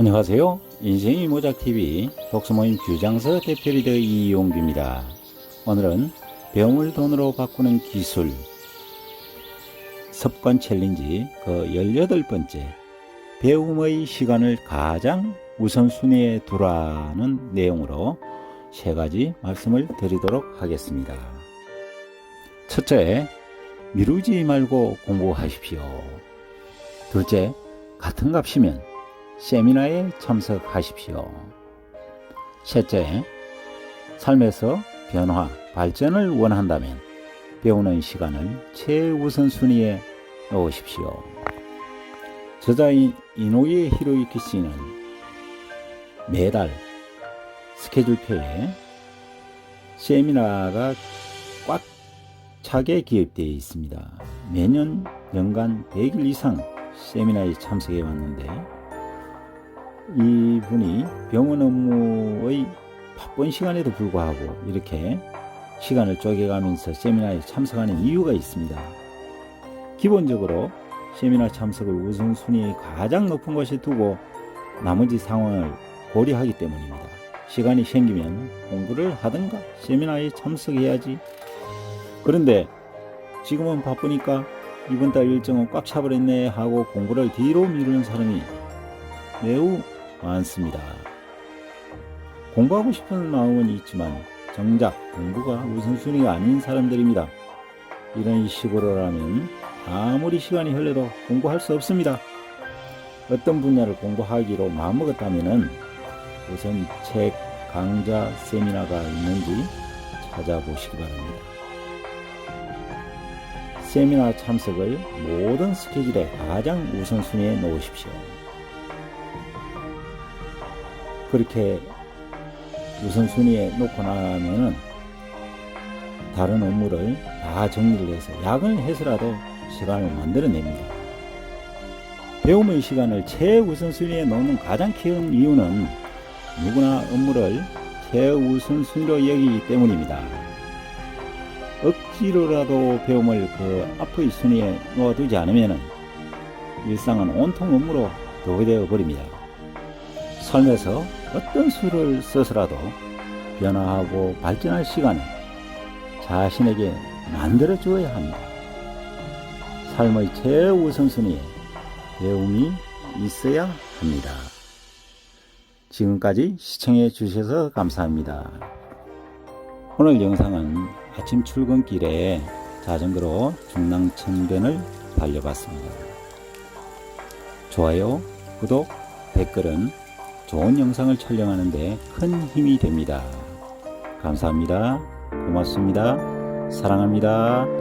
안녕하세요. 인생이 모작TV 독서모임 규장서 대표 리더 이용규입니다. 오늘은 배움을 돈으로 바꾸는 기술 습관 챌린지 그 18번째 배움의 시간을 가장 우선순위에 두라는 내용으로 세 가지 말씀을 드리도록 하겠습니다. 첫째, 미루지 말고 공부하십시오. 둘째, 같은 값이면 세미나에 참석하십시오. 셋째, 삶에서 변화, 발전을 원한다면 배우는 시간을 최우선순위에 놓으십시오. 저자인 이노예 히로유키 씨는 매달 스케줄표에 세미나가 꽉 차게 기획되어 있습니다. 매년 연간 100일 이상 세미나에 참석해 왔는데 이분이 병원 업무의 바쁜 시간에도 불구하고 이렇게 시간을 쪼개가면서 세미나에 참석하는 이유가 있습니다. 기본적으로 세미나 참석을 우선순위에 가장 높은 곳에 두고 나머지 상황을 고려하기 때문입니다. 시간이 생기면 공부를 하든가 세미나에 참석해야지. 그런데 지금은 바쁘니까 이번 달 일정은 꽉 차버렸네 하고 공부를 뒤로 미루는 사람이 매우 많습니다. 공부하고 싶은 마음은 있지만 정작 공부가 우선순위가 아닌 사람들입니다. 이런 식으로라면 아무리 시간이 흘러도 공부할 수 없습니다. 어떤 분야를 공부하기로 마음먹었다면 우선 책, 강좌, 세미나가 있는지 찾아보시기 바랍니다. 세미나 참석을 모든 스케줄에 가장 우선순위에 놓으십시오. 그렇게 우선순위에 놓고 나면은 다른 업무를 다 정리를 해서 야근을 해서라도 시간을 만들어냅니다. 배움의 시간을 최우선순위에 놓는 가장 큰 이유는 누구나 업무를 최우선순위로 여기기 때문입니다. 억지로라도 배움을 그 앞의 순위에 놓아두지 않으면 일상은 온통 업무로 도배되어 버립니다. 삶에서 어떤 수를 써서라도 변화하고 발전할 시간을 자신에게 만들어 주어야 합니다. 삶의 최우선순위에 배움이 있어야 합니다. 지금까지 시청해 주셔서 감사합니다. 오늘 영상은 아침 출근길에 자전거로 중랑천변을 달려봤습니다. 좋아요, 구독, 댓글은 좋은 영상을 촬영하는데 큰 힘이 됩니다. 감사합니다. 고맙습니다. 사랑합니다.